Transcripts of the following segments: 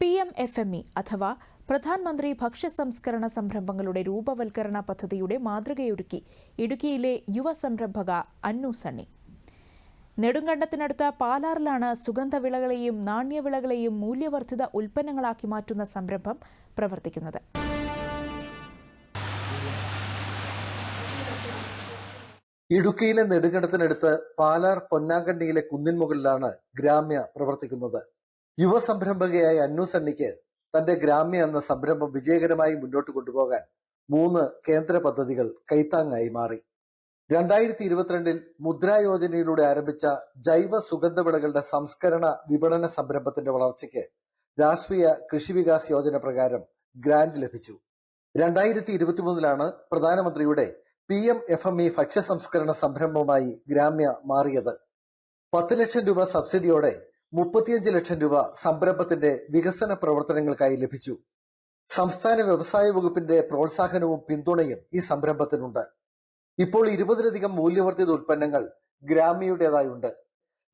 P M F M E അഥവാ പ്രധാനമന്ത്രി ഭക്ഷ്യ സംസ്കരണ സംരംഭങ്ങളുടെ രൂപവൽക്കരണ പദ്ധതിയുടെ മാതൃകയൊരുക്കി ഇടുക്കിയിലെ യുവ സംരംഭക അന്നു സണ്ണി. നെടുങ്കണ്ടത്തിനടുത്ത പാലാറിലാണ് സുഗന്ധവിളകളെയും നാണ്യവിളകളെയും മൂല്യവർദ്ധിത ഉൽപ്പന്നങ്ങളാക്കി മാറ്റുന്ന സംരംഭം പ്രവർത്തിക്കുന്നത്. ഇടുക്കിയിലെ നെടുങ്കണ്ടത്തിനടുത്ത് പാലാർ പൊന്നാങ്കണ്ണിയിലെ കുന്നിൻ മുകളിലാണ് ഗ്രാമ്യ പ്രവർത്തിക്കുന്നത്. യുവ സംരംഭകയായ അന്നു സണ്ണിക്ക് തന്റെ ഗ്രാമ്യ എന്ന സംരംഭം വിജയകരമായി മുന്നോട്ട് കൊണ്ടുപോകാൻ മൂന്ന് കേന്ദ്ര പദ്ധതികൾ കൈത്താങ്ങായി മാറി. രണ്ടായിരത്തി ഇരുപത്തിരണ്ടിൽ മുദ്രാ യോജനയിലൂടെ ആരംഭിച്ച ജൈവ സുഗന്ധവിളകളുടെ സംസ്കരണ വിപണന സംരംഭത്തിന്റെ വളർച്ചയ്ക്ക് രാഷ്ട്രീയ കൃഷി വികാസ് യോജന പ്രകാരം ഗ്രാന്റ് ലഭിച്ചു. രണ്ടായിരത്തി ഇരുപത്തിമൂന്നിലാണ് പ്രധാനമന്ത്രിയുടെ P M F M E ഭക്ഷ്യ സംസ്കരണ സംരംഭമായി ഗ്രാമ്യ മാറിയത്. പത്ത് ലക്ഷം രൂപ സബ്സിഡിയോടെ മുപ്പത്തിയഞ്ച് ലക്ഷം രൂപ സംരംഭത്തിന്റെ വികസന പ്രവർത്തനങ്ങൾക്കായി ലഭിച്ചു. സംസ്ഥാന വ്യവസായ വകുപ്പിന്റെ പ്രോത്സാഹനവും പിന്തുണയും ഈ സംരംഭത്തിനുണ്ട്. ഇപ്പോൾ ഇരുപതിലധികം മൂല്യവർദ്ധിത ഉൽപ്പന്നങ്ങൾ ഗ്രാമ്യയുടേതായുണ്ട്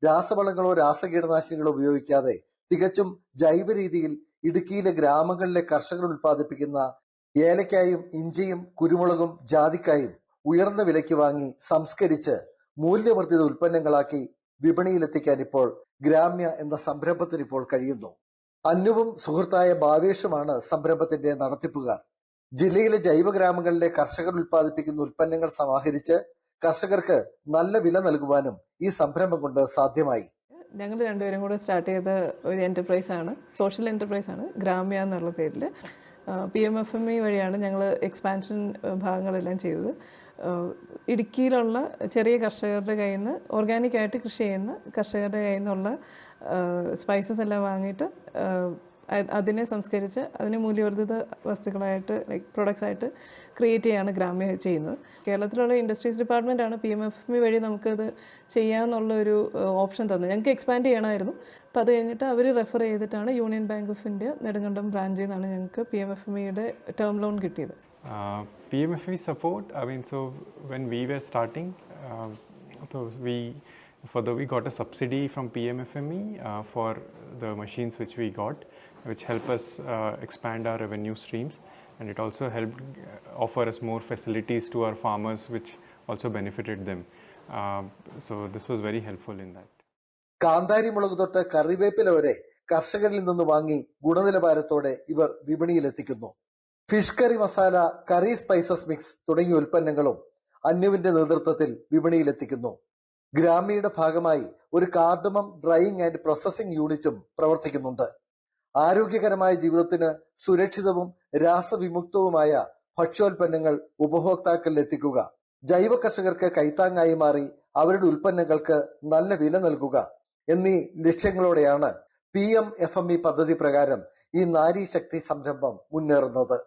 രാസവളങ്ങളോ രാസകീടനാശിനികളോ ഉപയോഗിക്കാതെ തികച്ചും ജൈവ രീതിയിൽ ഇടുക്കിയിലെ ഗ്രാമങ്ങളിലെ കർഷകർ ഉൽപ്പാദിപ്പിക്കുന്ന ഏലക്കായും ഇഞ്ചിയും കുരുമുളകും ജാതിക്കായും ഉയർന്ന വിലയ്ക്ക് വാങ്ങി സംസ്കരിച്ച് മൂല്യവർദ്ധിത ഉൽപ്പന്നങ്ങളാക്കി വിപണിയിലെത്തിക്കാൻ ഇപ്പോൾ ഗ്രാമ്യ എന്ന സംരംഭത്തിന് ഇപ്പോൾ കഴിയുന്നു. അന്നുവും സുഹൃത്തായ ഭാവേഷുമാണ് സംരംഭത്തിന്റെ നടത്തിപ്പുകാർ. ജില്ലയിലെ ജൈവ ഗ്രാമങ്ങളിലെ കർഷകർ ഉൽപ്പാദിപ്പിക്കുന്ന ഉൽപ്പന്നങ്ങൾ സമാഹരിച്ച് കർഷകർക്ക് നല്ല വില നൽകുവാനും ഈ സംരംഭം കൊണ്ട് സാധ്യമായി. ഞങ്ങൾ രണ്ടുപേരും കൂടെ സ്റ്റാർട്ട് ചെയ്ത ഒരു എന്റർപ്രൈസ് ആണ്. സോഷ്യൽ എന്റർപ്രൈസ് ആണ് ഗ്രാമ്യ എന്നുള്ള പേരിൽ P M F M E വഴിയാണ് ഞങ്ങൾ എക്സ്പാൻഷൻ ഭാഗങ്ങളെല്ലാം ചെയ്തത്. ഇടുക്കിയിലുള്ള ചെറിയ കർഷകരുടെ കയ്യിൽ നിന്ന് ഓർഗാനിക്കായിട്ട് കൃഷി ചെയ്യുന്ന കർഷകരുടെ കയ്യിൽ നിന്നുള്ള സ്പൈസസ് എല്ലാം വാങ്ങിയിട്ട് അതിനെ സംസ്കരിച്ച് അതിനെ മൂല്യവർദ്ധിത വസ്തുക്കളായിട്ട് ലൈക്ക് പ്രൊഡക്ട്സ് ആയിട്ട് ക്രിയേറ്റ് ചെയ്യാണ് ഗ്രാമ്യ ചെയ്യുന്നത്. കേരളത്തിലുള്ള ഇൻഡസ്ട്രീസ് ഡിപ്പാർട്ട്മെന്റാണ് പി എം എഫ് എം വഴി നമുക്കത് ചെയ്യാമെന്നുള്ള ഒരു ഓപ്ഷൻ തന്നത്. ഞങ്ങൾക്ക് എക്സ്പാൻഡ് ചെയ്യണമായിരുന്നു. അപ്പോൾ അത് കഴിഞ്ഞിട്ട് അവർ റെഫർ ചെയ്തിട്ടാണ് Union Bank of India Nedumkandam ബ്രാഞ്ചിൽ നിന്നാണ് ഞങ്ങൾക്ക് പി എം എഫ് എം ഇയുടെ ടേം ലോൺ കിട്ടിയത്. Uh, PMFE support. I mean, so when we were starting, uh, so we for the we got a subsidy from PMFME uh, for the machines which we got, which help us uh, expand our revenue streams, and it also helped uh, offer us more facilities to our farmers, which also benefited them. Uh, so this was very helpful in that. കാന്താരി മുളക് തൊട്ട് കറിവേപ്പില വരെ കർഷകരിൽ നിന്ന് വാങ്ങി ഗുണനിലവാരത്തോടെ ഇവർ വിപണിയിലെത്തിക്കുന്നു fish curry masala curry spices mix തുടങ്ങിയ ഉൽപ്പന്നങ്ങളും അന്യുവിന്റെ നേതൃത്വത്തിൽ വിപണിയിലെത്തിക്കുന്നു. ഗ്രാമിയുടെ ഭാഗമായി ഒരു കാർഡമം ഡ്രൈയിങ് ആൻഡ് പ്രോസസ്സിംഗ് യൂണിറ്റും പ്രവർത്തിക്കുന്നുണ്ട്. ആരോഗ്യകരമായ ജീവിതത്തിന് സുരക്ഷിതവും രാസവിമുക്തവുമായ ഭക്ഷ്യോൽപ്പന്നങ്ങൾ ഉപഭോക്താക്കളിൽ എത്തിക്കുക ജൈവ കർഷകർക്ക് കൈത്താങ്ങായി മാറി അവരുടെ ഉൽപ്പന്നങ്ങൾക്ക് നല്ല വില നൽകുക എന്നീ ലക്ഷ്യങ്ങളോടെയാണ് P M F M E പദ്ധതി പ്രകാരം ഈ നാരീശക്തി സംരംഭം മുന്നേറുന്നത്.